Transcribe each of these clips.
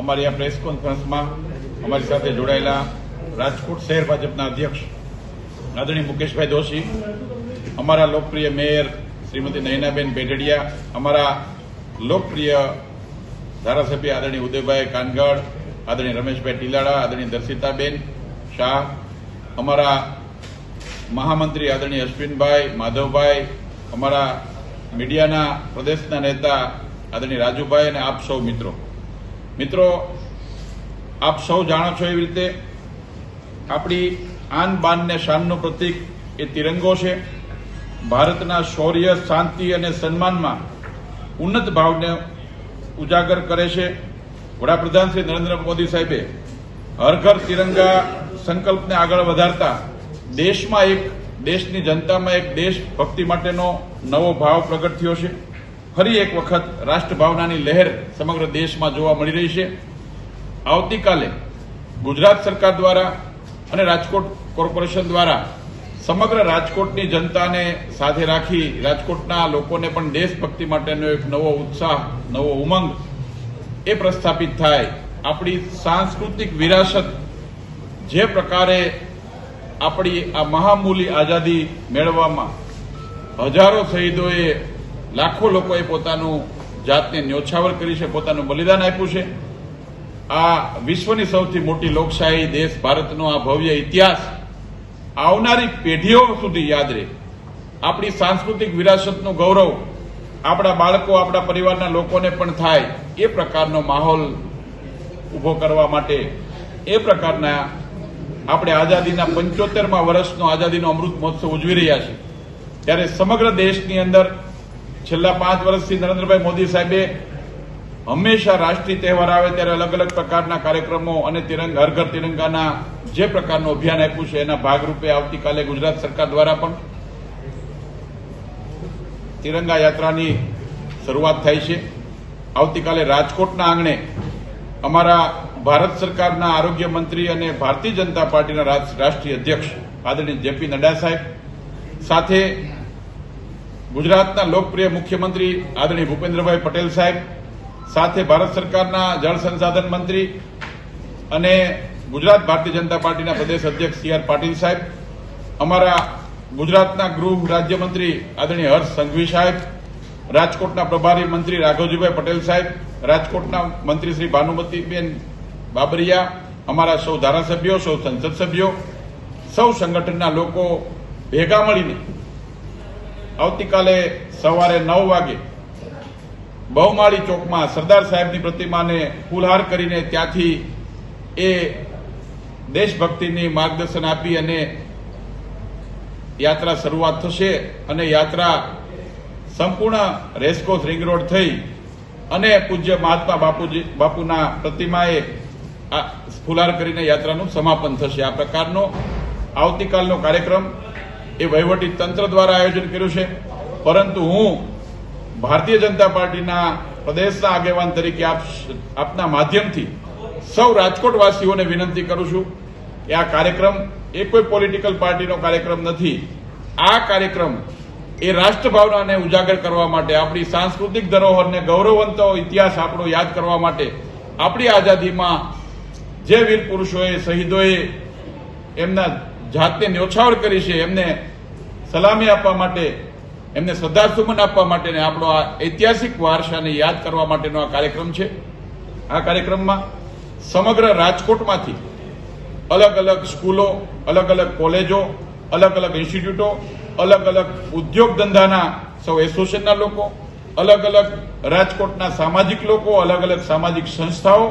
અમારી આ પ્રેસ કોન્ફરન્સમાં અમારી સાથે જોડાયેલા રાજકોટ શહેર ભાજપના અધ્યક્ષ આદરણીય મુકેશભાઈ દોશી, અમારા લોકપ્રિય મેયર શ્રીમતી નયનાબેન બેઢડિયા અમારા લોકપ્રિય ધારાસભ્ય આદરણીય ઉદયભાઈ કાનગડ, આદરણીય રમેશભાઈ ટીલાડા આદરણીય દર્શિતાબેન શાહ, અમારા મહામંત્રી આદરણીય અશ્વિનભાઈ, માધવભાઈ, અમારા મીડિયાના પ્રદેશના નેતા આદરણીય રાજુભાઈ અને આપ સૌ મિત્રો. મિત્રો, આપ સૌ જાણો છો એવી રીતે આપણી આન બાન ને શાનનું પ્રતીક એ તિરંગો છે. ભારતના શૌર્ય, શાંતિ અને સન્માનમાં ઉન્નત ભાવને ઉજાગર કરે છે. વડાપ્રધાન શ્રી નરેન્દ્ર મોદી સાહેબે હર ઘર તિરંગા સંકલ્પને આગળ વધારતા દેશમાં એક, દેશની જનતામાં એક દેશ ભક્તિ માટેનો નવો ભાવ પ્રગટ થયો છે. ફરી એક વખત રાષ્ટ્રભાવનાની લહેર સમગ્ર દેશમાં જોવા મળી રહી છે. આવતીકાલે ગુજરાત સરકાર દ્વારા અને રાજકોટ કોર્પોરેશન દ્વારા સમગ્ર રાજકોટની જનતાને સાથે રાખી રાજકોટના લોકોને પણ દેશભક્તિ માટેનો એક નવો ઉત્સાહ, નવો ઉમંગ એ પ્રસ્થાપિત થાય. આપણી સાંસ્કૃતિક વિરાસત જે પ્રકારે આપણી આ મહામૂલી આઝાદી મેળવવામાં હજારો શહીદોએ લાખો લોકોએ પોતાનું જાતને ન્યોછાવર કરી છે, પોતાનું બલિદાન આપ્યું છે. આ વિશ્વની સૌથી મોટી લોકશાહી દેશ ભારતનો આ ભવ્ય ઇતિહાસ આવનારી પેઢીઓ સુધી યાદ રહે. આપણી સાંસ્કૃતિક વિરાસતનું ગૌરવ આપણા બાળકો, આપણા પરિવારના લોકોને પણ થાય એ પ્રકારનો માહોલ ઊભો કરવા માટે એ પ્રકારના આપણે આઝાદીના પંચોતેરમાં વર્ષનો આઝાદીનો અમૃત મહોત્સવ ઉજવી રહ્યા છીએ. ત્યારે સમગ્ર દેશની અંદર છેલ્લા પાંચ વર્ષથી નરેન્દ્રભાઈ મોદી સાહેબે હંમેશા રાષ્ટ્રીય તહેવાર આવે ત્યારે અલગ અલગ પ્રકારના કાર્યક્રમો અને તિરંગા, હર ઘર તિરંગાના જે પ્રકારનું અભિયાન આપ્યું છે, એના ભાગરૂપે આવતીકાલે ગુજરાત સરકાર દ્વારા પણ તિરંગા યાત્રાની શરૂઆત થાય છે. આવતીકાલે રાજકોટના આંગણે અમારા ભારત સરકારના આરોગ્ય મંત્રી અને ભારતીય જનતા પાર્ટીના રાષ્ટ્રીય અધ્યક્ષ આદરણીય જેપી નડ્ડા સાહેબ સાથે ગુજરાતના લોકપ્રિય મુખ્યમંત્રી આદરણીય ભૂપેન્દ્રભાઈ પટેલ સાહેબ, સાથે ભારત સરકારના જળ સંસાધન મંત્રી અને ગુજરાત ભારતીય જનતા પાર્ટીના પ્રદેશ અધ્યક્ષ સી આર પાટીલ સાહેબ, અમારા ગુજરાતના ગૃહ રાજ્યમંત્રી આદરણીય હર્ષ સંઘવી સાહેબ, રાજકોટના પ્રભારી મંત્રી રાઘવજીભાઈ પટેલ સાહેબ, રાજકોટના મંત્રી શ્રી ભાનુમતીબેન બાબરિયા, અમારા સૌ ધારાસભ્યો, સૌ સંસદ સભ્યો, સૌ સંગઠનના લોકો ભેગા મળીને આવતીકાલે સવારે નવ વાગે બહુમાળી ચોકમાં સરદાર સાહેબની પ્રતિમાને ફૂલહાર કરીને ત્યાંથી એ દેશભક્તિની માર્ગદર્શન આપી અને યાત્રા શરૂઆત થશે અને યાત્રા સંપૂર્ણ રેસકોસ રિંગ રોડ થઈ અને પૂજ્ય મહાત્મા બાપુજી, બાપુના પ્રતિમાએ આ ફુલાર કરીને યાત્રાનું સમાપન થશે. આ પ્રકારનો આવતીકાલનો કાર્યક્રમ એ વહીવટી તંત્ર દ્વારા આયોજન કર્યું છે. પરંતુ હું ભારતીય જનતા પાર્ટીના પ્રદેશના આગેવાન તરીકે આપ આપના માધ્યમથી સૌ રાજકોટવાસીઓને વિનંતી કરું છું કે આ કાર્યક્રમ એ કોઈ પોલિટિકલ પાર્ટીનો કાર્યક્રમ નથી. આ કાર્યક્રમ એ રાષ્ટ્રભાવનાને ઉજાગર કરવા માટે, આપણી સાંસ્કૃતિક ધરોહરને ગૌરવવંતો ઇતિહાસ આપણો યાદ કરવા માટે, આપણી આઝાદીમાં જે વીર પુરુષોએ, શહીદોએ એમના જાતને ન્યોછાવર કરી છે, એમને સલામી આપવા માટે, એમને શ્રદ્ધાસુમન આપવા માટે આપણો આ ઐતિહાસિક વારસાને યાદ કરવા માટેનો આ કાર્યક્રમ છે. આ કાર્યક્રમમાં સમગ્ર રાજકોટમાંથી અલગ અલગ સ્કૂલો, અલગ અલગ કોલેજો, અલગ અલગ ઇન્સ્ટિટ્યૂટો, અલગ અલગ ઉદ્યોગ ધંધાના સૌ એસોસિએશનના લોકો, અલગ અલગ રાજકોટના સામાજિક લોકો, અલગ અલગ સામાજિક સંસ્થાઓ,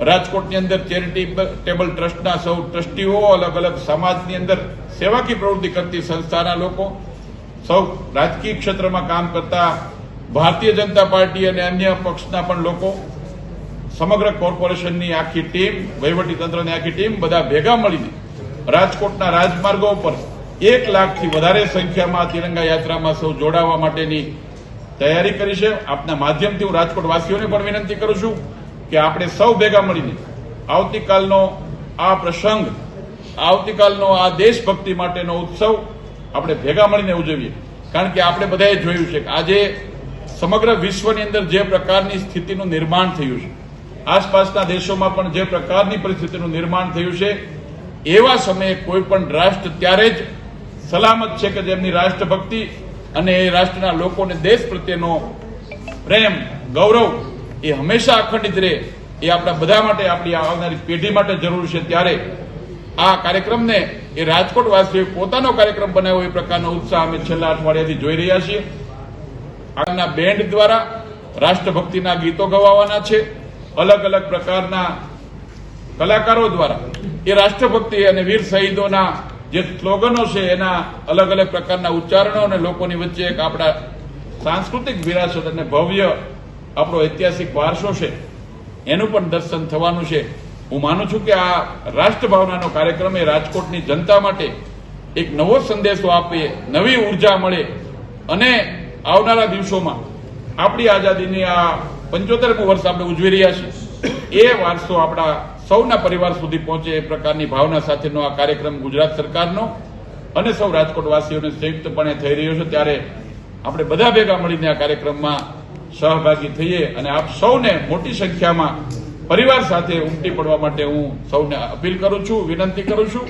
રાજકોટની અંદર ચેરિટેબલ ટ્રસ્ટના સૌ ટ્રસ્ટીઓ, અલગ અલગ સમાજની અંદર સેવાકીય પ્રવૃત્તિ કરતી સંસ્થાના લોકો સૌ રાજકીય ક્ષેત્રમાં કામ કરતા ભારતીય જનતા પાર્ટી અને અન્ય પક્ષના પણ લોકો, સમગ્ર કોર્પોરેશનની આખી ટીમ, વહીવટી તંત્રની આખી ટીમ બધા ભેગા મળીને રાજકોટના રાજમાર્ગો ઉપર એક લાખથી વધારે સંખ્યામાં તિરંગા યાત્રામાં સૌ જોડાવા માટેની તૈયારી કરી છે. આપના માધ્યમથી હું રાજકોટ વાસીઓને પણ વિનંતી કરું છું કે આપણે સૌ ભેગા મળીને આવતીકાલનો આ પ્રસંગ આવતીકાલનો આ દેશભક્તિ માટેનો ઉત્સવ આપણે ભેગા મળીને ઉજવીએ. કારણ કે આપણે બધાએ જોયું છે કે આજે સમગ્ર વિશ્વની અંદર જે પ્રકારની સ્થિતિનું નિર્માણ થયું છે, આસપાસના દેશોમાં પણ જે પ્રકારની પરિસ્થિતિનું નિર્માણ થયું છે, એવા સમયે કોઈ પણ રાષ્ટ્ર ત્યારે જ સલામત છે કે જેમની રાષ્ટ્રભક્તિ અને એ રાષ્ટ્રના લોકોને દેશ પ્રત્યેનો પ્રેમ, ગૌરવ એ હંમેશા અખંડિત રહે એ આપણા બધા માટે, આપણી આવનારી પેઢી માટે જરૂર છે. ત્યારે આ કાર્યક્રમને એ રાજકોટ વાસીઓએ પોતાનો કાર્યક્રમ બનાવ્યો એ પ્રકારનો ઉત્સાહ અમે છેલ્લા અઠવાડિયાથી જોઈ રહ્યા છીએ. આગળના બેન્ડ દ્વારા રાષ્ટ્રભક્તિના ગીતો ગવાવાના છે. અલગ અલગ પ્રકારના કલાકારો દ્વારા એ રાષ્ટ્રભક્તિ અને વીર શહીદોના જે સ્લોગનો છે એના અલગ અલગ પ્રકારના ઉચ્ચારણો અને લોકોની વચ્ચે એક આપણા સાંસ્કૃતિક વિરાસત અને ભવ્ય આપણો ઐતિહાસિક વારસો છે. એનું પણ દર્શન થવાનું છે. હું માનું છું કે આ રાષ્ટ્રભાવનાનો કાર્યક્રમ એ રાજકોટની જનતા માટે એક નવો સંદેશો આપે, નવી ઊર્જા મળે અને આવનારા દિવસોમાં આપણી આઝાદીની આ પંચોતેરમું વર્ષ આપણે ઉજવી રહ્યા છીએ. એ વારસો આપણા સૌના પરિવાર સુધી પહોંચે એ પ્રકારની ભાવના સાથેનો આ કાર્યક્રમ ગુજરાત સરકારનો અને સૌ રાજકોટવાસીઓને સંયુક્તપણે થઈ રહ્યો છે. ત્યારે આપણે બધા ભેગા મળીને આ કાર્યક્રમમાં સહભાગી થઈએ અને આપ સૌને મોટી સંખ્યામાં પરિવાર સાથે ઉમટી પડવા માટે હું સૌને અપીલ કરું છું વિનંતી કરું છું.